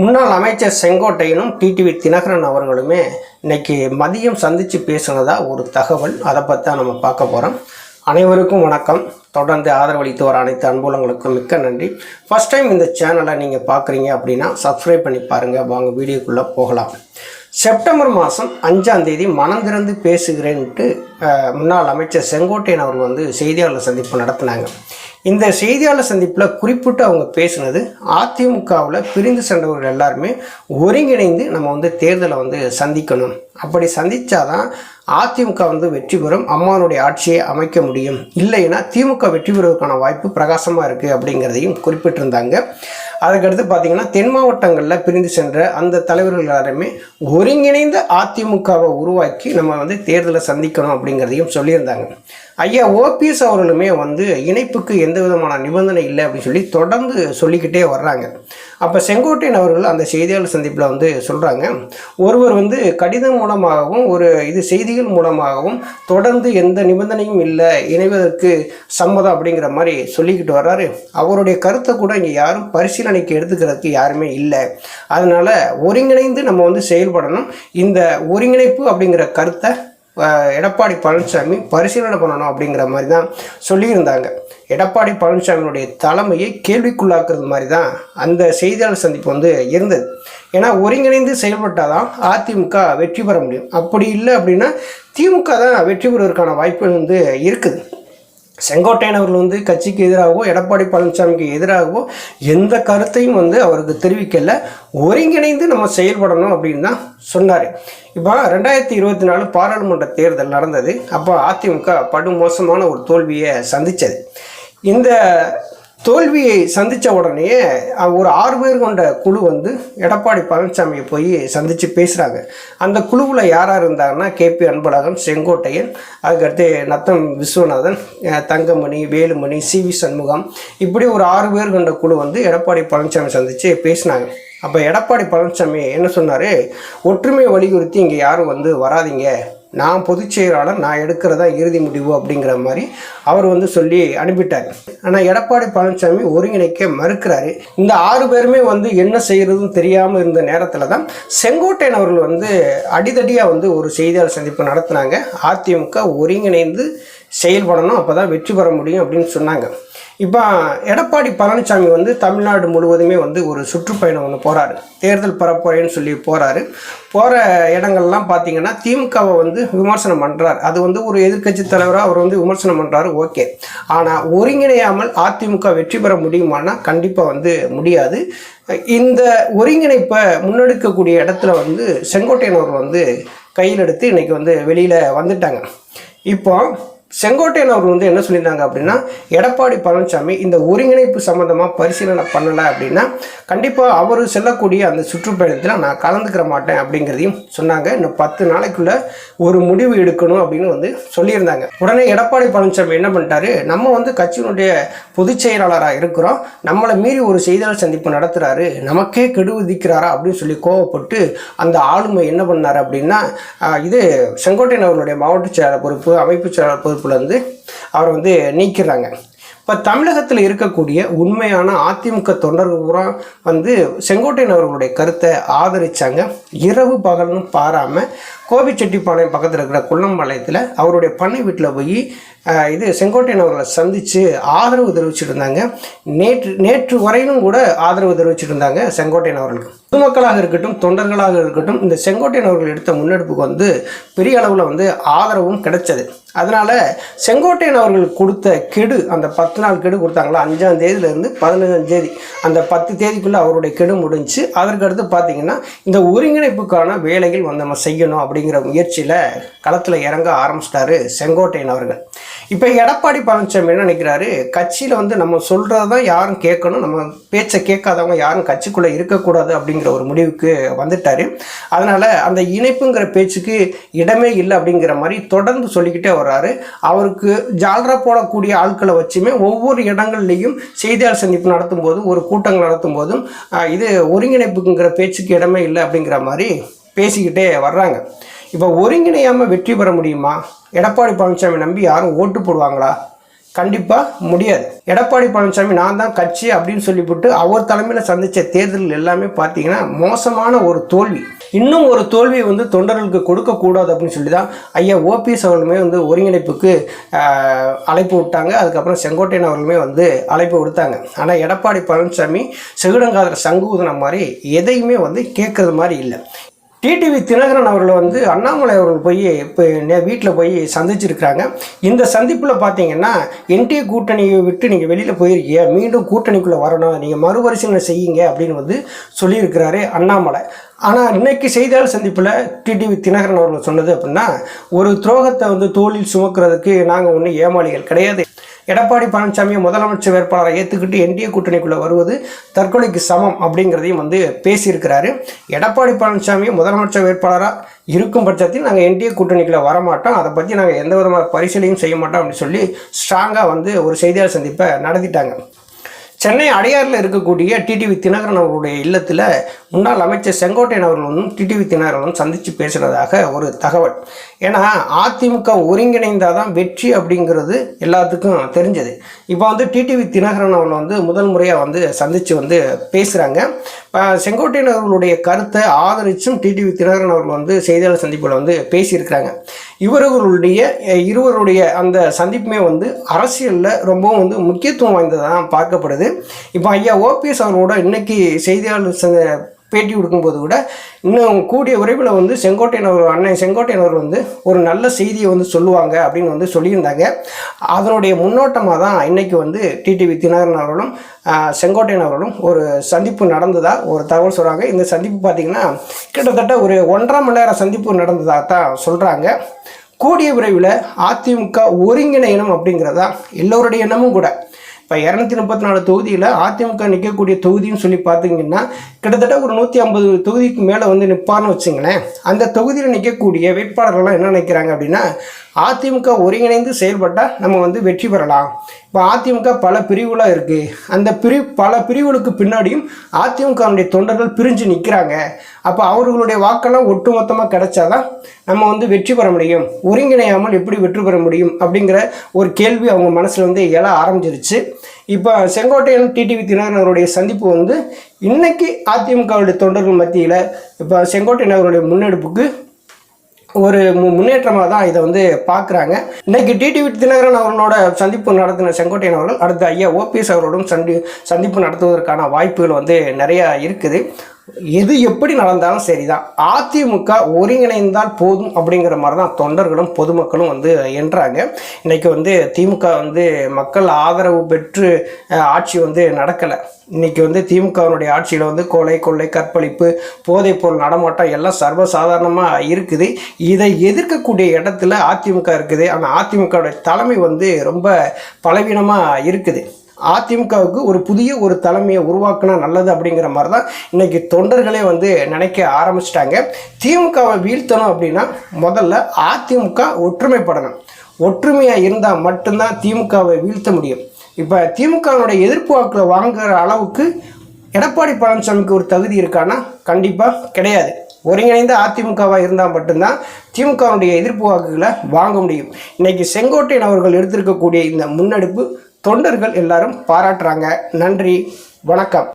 முன்னாள் அமைச்சர் செங்கோட்டையனும் டிடிவி தினகரன் அவர்களுமே இன்னைக்கு மதியம் சந்தித்து பேசினதா ஒரு தகவல். அதை பற்றி தான் நம்ம பார்க்க போகிறோம் அனைவருக்கும் வணக்கம். தொடர்ந்து ஆதரவளித்து வர அனைத்து அன்புலங்களுக்கும் மிக்க நன்றி. ஃபஸ்ட் டைம் இந்த சேனலை நீங்கள் பார்க்குறீங்க அப்படின்னா சப்ஸ்கிரைப் பண்ணி பாருங்கள் வாங்க வீடியோக்குள்ளே போகலாம். செப்டம்பர் மாதம் அஞ்சாம் தேதி மனம் திறந்து பேசுகிறேன்ட்டு முன்னாள் அமைச்சர் செங்கோட்டையன் அவர்கள் வந்து செய்தியாளர் சந்திப்பு நடத்தினாங்க. இந்த செய்தியாளர் சந்திப்பில் குறிப்பிட்டு அவங்க பேசுனது அதிமுகவில் பிரிந்து சென்றவர்கள் எல்லாருமே ஒருங்கிணைந்து நம்ம வந்து தேர்தலை வந்து சந்திக்கணும். அப்படி சந்திச்சாதான் அதிமுக வந்து வெற்றி பெறும் அம்மானுடைய ஆட்சியை அமைக்க முடியும். இல்லைன்னா திமுக வெற்றி பெறுவதற்கான வாய்ப்பு பிரகாசமாக இருக்குது அப்படிங்கிறதையும் குறிப்பிட்டிருந்தாங்க. அதுக்கடுத்து பார்த்தீங்கன்னா தென் மாவட்டங்களில் பிரிந்து சென்ற அந்த தலைவர்கள் எல்லாருமே ஒருங்கிணைந்த அதிமுகவை உருவாக்கி நம்ம வந்து தேர்தலை சந்திக்கணும் அப்படிங்கிறதையும் சொல்லியிருந்தாங்க. ஐயா ஓபிஎஸ் அவர்களுமே வந்து இணைப்புக்கு எந்த விதமான நிபந்தனை இல்லை அப்படின்னு சொல்லி தொடர்ந்து சொல்லிக்கிட்டே வர்றாங்க. அப்போ செங்கோட்டையன் அவர்கள் அந்த செய்தியாளர் சந்திப்பில் வந்து சொல்கிறாங்க ஒருவர் வந்து கடிதம் மூலமாகவும் ஒரு இது செய்திகள் மூலமாகவும் தொடர்ந்து எந்த நிபந்தனையும் இல்லை இணைவதற்கு சம்மதம் அப்படிங்கிற மாதிரி சொல்லிக்கிட்டு வர்றாரு. அவருடைய கருத்தை கூட இங்கே யாரும் பரிசீலனைக்கு எடுத்துக்கிறதுக்கு யாருமே இல்லை. அதனால் ஒருங்கிணைந்து நம்ம வந்து செயல்படணும். இந்த ஒருங்கிணைப்பு அப்படிங்கிற கருத்தை எடப்பாடி பழனிசாமி பரிசீலனை பண்ணணும் அப்படிங்கிற மாதிரி தான் சொல்லியிருந்தாங்க. எடப்பாடி பழனிசாமியினுடைய தலைமையை கேள்விக்குள்ளாக்குறது மாதிரி தான் அந்த செய்தியாளர் சந்திப்பு வந்து இருந்தது. ஏன்னா ஒருங்கிணைந்து செயல்பட்டால் தான் அதிமுக வெற்றி பெற முடியும். அப்படி இல்லை அப்படின்னா திமுக தான் வெற்றி பெறுவதற்கான வாய்ப்புகள் வந்து இருக்குது. செங்கோட்டையன் அவர்கள் வந்து கட்சிக்கு எதிராகவோ எடப்பாடி பழனிசாமிக்கு எதிராகவோ எந்த கருத்தையும் வந்து அவருக்கு தெரிவிக்கல. ஒருங்கிணைந்து நம்ம செயல்படணும் அப்படின்னு தான் சொன்னார். இப்போ ரெண்டாயிரத்தி இருபத்தி நாலு பாராளுமன்ற தேர்தல் நடந்தது. அப்போ அதிமுக படு மோசமான ஒரு தோல்வியை சந்தித்தது இந்த தோல்வியை சந்தித்த உடனே ஒரு ஆறு பேர் கொண்ட குழு வந்து எடப்பாடி பழனிசாமியை போய் சந்தித்து பேசுகிறாங்க அந்த குழுவில் யார் யார் இருந்தாங்கன்னா கேபி அன்பழகன் செங்கோட்டையன் அதுக்கடுத்து நத்தம் விஸ்வநாதன் தங்கமணி வேலுமணி சி. வி. சண்முகம் இப்படி ஒரு ஆறு பேர் கொண்ட குழு வந்து எடப்பாடி பழனிசாமி சந்தித்து பேசினாங்க. அப்போ எடப்பாடி பழனிசாமி என்ன சொன்னார்? ஒற்றுமை வலியுறுத்தி இங்கே யாரும் வந்து வராதீங்க. நான் பொதுச் செயலாளர் நான் எடுக்கிறதா இறுதி முடிவு அப்படிங்கிற மாதிரி அவர் வந்து சொல்லி அனுப்பிட்டார். ஆனால் எடப்பாடி பழனிசாமி ஒருங்கிணைக்க மறுக்கிறாரு. இந்த ஆறு பேருமே வந்து என்ன செய்கிறதுன்னு தெரியாமல் இருந்த நேரத்தில் தான் செங்கோட்டையன் அவர்கள் வந்து அடிதடியாக வந்து ஒரு செய்தியாளர் சந்திப்பு நடத்தினாங்க. அதிமுக ஒருங்கிணைந்து செயல்படணும் அப்போ தான் வெற்றி பெற முடியும் அப்படின்னு சொன்னாங்க. இப்போ எடப்பாடி பழனிசாமி வந்து தமிழ்நாடு முழுவதுமே வந்து ஒரு சுற்றுப்பயணம் ஒன்று போகிறாரு தேர்தல் பரப்புரைன்னு சொல்லி போகிறாரு போகிற இடங்கள்லாம் பார்த்தீங்கன்னா திமுகவை வந்து விமர்சனம் பண்ணுறாரு அது வந்து ஒரு எதிர்க்கட்சி தலைவராக அவர் வந்து விமர்சனம் பண்ணுறாரு ஓகே. ஆனால் ஒருங்கிணையாமல் அதிமுக வெற்றி பெற முடியுமானா கண்டிப்பாக வந்து முடியாது. இந்த ஒருங்கிணைப்பை முன்னெடுக்கக்கூடிய இடத்துல வந்து செங்கோட்டையன் அவர்கள் வந்து கையில் எடுத்து இன்றைக்கி வந்து வெளியில் வந்துட்டாங்க. இப்போ செங்கோட்டையன் அவர்கள் வந்து என்ன சொல்லியிருந்தாங்க அப்படின்னா எடப்பாடி பழனிசாமி இந்த ஒருங்கிணைப்பு சம்மந்தமாக பரிசீலனை பண்ணலை அப்படின்னா கண்டிப்பாக அவர் செல்லக்கூடிய அந்த சுற்றுப்பயணத்தில் நான் கலந்துக்கிற மாட்டேன் அப்படிங்கிறதையும் சொன்னாங்க. இன்னும் பத்து நாளைக்குள்ளே ஒரு முடிவு எடுக்கணும் அப்படின்னு வந்து சொல்லியிருந்தாங்க. உடனே எடப்பாடி பழனிசாமி என்ன பண்ணிட்டாரு? நம்ம வந்து கட்சியினுடைய பொதுச் செயலாளராக இருக்கிறோம். நம்மளை மீறி ஒரு செய்தியாளர் சந்திப்பு நடத்துகிறாரு நமக்கே கெடு விதிக்கிறாரா அப்படின்னு சொல்லி கோவப்பட்டு அந்த ஆளுமை என்ன பண்ணார் அப்படின்னா இது செங்கோட்டையன் அவர்களுடைய மாவட்ட செயலாளர் பொறுப்பு அமைப்பு செயலாளர் பொறுப்புலேருந்து அவர் வந்து நீக்கிறாங்க. இப்போ தமிழகத்தில் இருக்கக்கூடிய உண்மையான அதிமுக தொண்டர்கள் பூரா வந்து செங்கோட்டையன் அவர்களுடைய கருத்தை ஆதரித்தாங்க இரவு பகல்னு பாராமல் கோபிச்செட்டிப்பாளையம் பக்கத்தில் இருக்கிற குள்ளம்பாளையத்தில் அவருடைய பண்ணை வீட்டில் போய் இது செங்கோட்டையன் அவர்களை சந்தித்து ஆதரவு தெரிவிச்சிட்டு இருந்தாங்க. நேற்று நேற்று வரையிலும் கூட ஆதரவு தெரிவிச்சிட்டு இருந்தாங்க செங்கோட்டையன் அவர்களுக்கு. பொதுமக்களாக இருக்கட்டும் தொண்டர்களாக இருக்கட்டும் இந்த செங்கோட்டையன் அவர்கள் எடுத்த முன்னெடுப்புக்கு வந்து பெரிய அளவில் வந்து ஆதரவும் கிடைச்சது. அதனால் செங்கோட்டையன் அவர்கள் கொடுத்த கெடு அந்த பத்து நாள் கெடு கொடுத்தாங்களா? அஞ்சாம் தேதியிலேருந்து பதினஞ்சாம் தேதி. அந்த பத்து தேதிக்குள்ளே அவருடைய கெடு முடிஞ்சு அதற்கடுத்து பார்த்தீங்கன்னா இந்த ஒருங்கிணைப்புக்கான வேலைகள் வந்து நம்ம செய்யணும் அப்படிங்கிற முயற்சியில் களத்தில் இறங்க ஆரம்பிச்சிட்டாரு செங்கோட்டையன் அவர்கள். இப்போ எடப்பாடி பழனிசாமி என்ன நினைக்கிறாரு? கட்சியில் வந்து நம்ம சொல்கிறது தான் யாரும் கேட்கணும் நம்ம பேச்சை கேட்காதவங்க யாரும் கட்சிக்குள்ளே இருக்கக்கூடாது அப்படிங்கிற ஒரு முடிவுக்கு வந்துட்டார். அதனால் அந்த இணைப்புங்கிற பேச்சுக்கு இடமே இல்லை அப்படிங்கிற மாதிரி தொடர்ந்து சொல்லிக்கிட்டே வர்றாரு. அவருக்கு ஜால்ரா போடக்கூடிய ஆட்களை வச்சுமே ஒவ்வொரு இடங்கள்லையும் செய்தியாளர் சந்திப்பு நடத்தும் போதும் ஒரு கூட்டங்கள் நடத்தும் போதும் ஆஹ், இது ஒருங்கிணைப்புங்கிற பேச்சுக்கு இடமே இல்லை அப்படிங்கிற மாதிரி பேசிக்கிட்டே வர்றாங்க. இப்போ ஒருங்கிணையாமல் வெற்றி பெற முடியுமா? எடப்பாடி பழனிசாமி நம்பி யாரும் ஓட்டு போடுவாங்களா? கண்டிப்பாக முடியாது. எடப்பாடி பழனிசாமி நான் தான் கட்சி அப்படின்னு சொல்லிவிட்டு அவர் தலைமையில் சந்தித்த தேர்தல் எல்லாமே பார்த்தீங்கன்னா மோசமான ஒரு தோல்வி. இன்னும் ஒரு தோல்வியை வந்து தொண்டர்களுக்கு கொடுக்கக்கூடாது அப்படின்னு சொல்லி தான் ஐயா ஓபிஎஸ் அவர்களுமே வந்து ஒருங்கிணைப்புக்கு அழைப்பு விட்டாங்க. அதுக்கப்புறம் செங்கோட்டையன் அவர்களுமே வந்து அழைப்பு விடுத்தாங்க. ஆனால் எடப்பாடி பழனிசாமி செகுடங்காதர சங்கூதனம் மாதிரி எதையுமே வந்து கேட்குறது மாதிரி இல்லை. டிடிவி தினகரன் அவர்களை வந்து அண்ணாமலை அவர்கள் போய் இப்போ வீட்டில் போய் சந்திச்சிருக்கிறாங்க. இந்த சந்திப்பில் பார்த்தீங்கன்னா என்டிஏ கூட்டணியை விட்டு நீங்கள் வெளியில் போயிருக்கீங்க. மீண்டும் கூட்டணிக்குள்ளே வரணும். நீங்கள் மறுபரிசீலனை செய்யுங்க அப்படின்னு வந்து சொல்லியிருக்கிறாரு அண்ணாமலை. ஆனால் இன்றைக்கி செய்தியாளர் சந்திப்பில் டிடிவி தினகரன் அவர்கள் சொன்னது அப்படின்னா ஒரு துரோகத்தை வந்து தோளில் சுமக்கிறதுக்கு நாங்கள் ஒன்றும் ஏமாளிகள் கிடையாது. எடப்பாடி பழனிசாமியை முதலமைச்சர் வேட்பாளரை ஏற்றுக்கிட்டு என்டிஏ கூட்டணிக்குள்ளே வருவது தற்கொலைக்கு சமம் அப்படிங்கிறதையும் வந்து பேசியிருக்கிறாரு. எடப்பாடி பழனிசாமி முதலமைச்சர் வேட்பாளராக இருக்கும் பட்சத்தில் நாங்கள் என்டிஏ கூட்டணிக்குள்ளே வரமாட்டோம். அதை பற்றி நாங்கள் எந்த விதமான பரிசீலனையும் செய்ய மாட்டோம் அப்படின்னு சொல்லி ஸ்ட்ராங்காக வந்து ஒரு செய்தியாளர் சந்திப்பை நடத்திட்டாங்க. சென்னை அடையாறில் இருக்கக்கூடிய டிடிவி தினகரன் அவர்களுடைய இல்லத்தில் முன்னாள் அமைச்சர் செங்கோட்டையன் அவர்களும் டிடிவி தினகரனும் சந்தித்து பேசுனதாக ஒரு தகவல். ஏன்னா அதிமுக ஒருங்கிணைந்தால் தான் வெற்றி அப்படிங்கிறது எல்லாத்துக்கும் தெரிஞ்சது. இப்போ வந்து டிடிவி தினகரன் அவர்கள் வந்து முதல் முறையாக வந்து சந்தித்து வந்து பேசுகிறாங்க செங்கோட்டையன் அவர்களுடைய கருத்தை ஆதரிச்சும் டிடிவி தினகரன் அவர்கள் வந்து செய்தியாளர் சந்திப்பில் வந்து பேசியிருக்கிறாங்க. இவர்களுடைய இருவருடைய அந்த சந்திப்புமே வந்து அரசியலில் ரொம்பவும் வந்து முக்கியத்துவம் வாய்ந்ததாக பார்க்கப்படுது. இப்போ ஐயா ஓபிஎஸ் அவர்களோட இன்னைக்கு செய்தியாளர் பேட்டி கொடுக்கும்போது கூட இன்னும் கூடிய விரைவில் வந்து செங்கோட்டையன் அவர் அண்ணன் செங்கோட்டையன் அவர் வந்து ஒரு நல்ல செய்தியை வந்து சொல்லுவாங்க அப்படின்னு வந்து சொல்லியிருந்தாங்க. அதனுடைய முன்னோட்டமாக தான் இன்றைக்கி வந்து டிடிவி தினகரன் அவர்களும் செங்கோட்டையன் அவர்களும் ஒரு சந்திப்பு நடந்ததாக ஒரு தகவல் சொல்கிறாங்க இந்த சந்திப்பு பார்த்திங்கன்னா கிட்டத்தட்ட ஒரு ஒன்றரை மணி நேரம் சந்திப்பு நடந்ததாக தான் சொல்கிறாங்க கூடிய விரைவில் அதிமுக ஒருங்கிணையணும் அப்படிங்கிறதா எல்லோருடைய எண்ணமும் கூட. இப்போ இரநூத்தி முப்பத்தி நாலு தொகுதியில் அதிமுக நிற்கக்கூடிய தொகுதின்னு சொல்லி பார்த்தீங்கன்னா கிட்டத்தட்ட ஒரு நூற்றி ஐம்பது தொகுதிக்கு மேலே வந்து நிற்பார்னு வச்சுங்களேன். அந்த தொகுதியில் நிற்கக்கூடிய வேட்பாளர்கள்லாம் என்ன நினைக்கிறாங்க அப்படின்னா அதிமுக ஒருங்கிணைந்து செயல்பட்டால் நம்ம வந்து வெற்றி பெறலாம். இப்போ அதிமுக பல பிரிவுகளாக இருக்குது அந்த பிரிவு பல பிரிவுகளுக்கு பின்னாடியும் அதிமுகவுடைய தொண்டர்கள் பிரிஞ்சு நிற்கிறாங்க அப்போ அவர்களுடைய வாக்கெல்லாம் ஒட்டுமொத்தமாக கிடைச்சாதான் நம்ம வந்து வெற்றி பெற முடியும். ஒருங்கிணையாமல் எப்படி வெற்றி பெற முடியும் அப்படிங்கிற ஒரு கேள்வி அவங்க மனசில் வந்து எழ ஆரம்பிச்சிருச்சு. இப்போ செங்கோட்டையன் டிடிவி தினகரன் அவருடைய சந்திப்பு வந்து இன்றைக்கி அதிமுகவுடைய தொண்டர்கள் மத்தியில் இப்போ செங்கோட்டையன் அவருடைய முன்னெடுப்புக்கு ஒரு மு முன்னேற்றமாக தான் இதை வந்து பார்க்குறாங்க இன்னைக்கு டிடிவி தினகரன் அவர்களோட சந்திப்பு நடத்தின செங்கோட்டையன் அவர்கள் அடுத்து ஐயா ஓபிஎஸ் அவரோடும் சந்தி சந்திப்பு நடத்துவதற்கான வாய்ப்புகள் வந்து நிறையா இருக்குது. எது எப்படி நடந்தாலும் சரிதான். அதிமுக ஒருங்கிணைந்தால் போதும் அப்படிங்கிற மாதிரி தான் தொண்டர்களும் பொதுமக்களும் வந்து என்றாங்க. இன்றைக்கி வந்து திமுக வந்து மக்கள் ஆதரவு பெற்று ஆட்சி வந்து நடக்கலை. இன்னைக்கு வந்து திமுகவினுடைய ஆட்சியில் வந்து கொலை கொள்ளை கற்பழிப்பு போதைப்பொருள் நடமாட்டம் எல்லாம் சர்வசாதாரணமாக இருக்குது. இதை எதிர்க்கக்கூடிய இடத்துல அதிமுக இருக்குது. ஆனால் அதிமுகவுடைய தலைமை வந்து ரொம்ப பலவீனமாக இருக்குது. அதிமுகவுக்கு ஒரு புதிய ஒரு தலைமையை உருவாக்கினா நல்லது அப்படிங்கிற மாதிரி தான் இன்னைக்கு தொண்டர்களே வந்து நினைக்க ஆரம்பிச்சிட்டாங்க. திமுகவை வீழ்த்தணும் அப்படின்னா முதல்ல அதிமுக ஒற்றுமைப்படணும். ஒற்றுமையாக இருந்தால் மட்டும்தான் திமுகவை வீழ்த்த முடியும். இப்போ திமுகவினுடைய எதிர்ப்பு வாக்குகளை வாங்குகிற அளவுக்கு எடப்பாடி பழனிசாமிக்கு ஒரு தகுதி இருக்கான்னா கண்டிப்பாக கிடையாது. ஒருங்கிணைந்த அதிமுகவாக இருந்தால் மட்டும்தான் திமுகவுடைய எதிர்ப்பு வாக்குகளை வாங்க முடியும். இன்றைக்கி செங்கோட்டையன் அவர்கள் எடுத்திருக்கக்கூடிய இந்த முன்னெடுப்பு தொண்டர்கள் எல்லாரும் பாராட்டுறாங்க. நன்றி. வணக்கம்.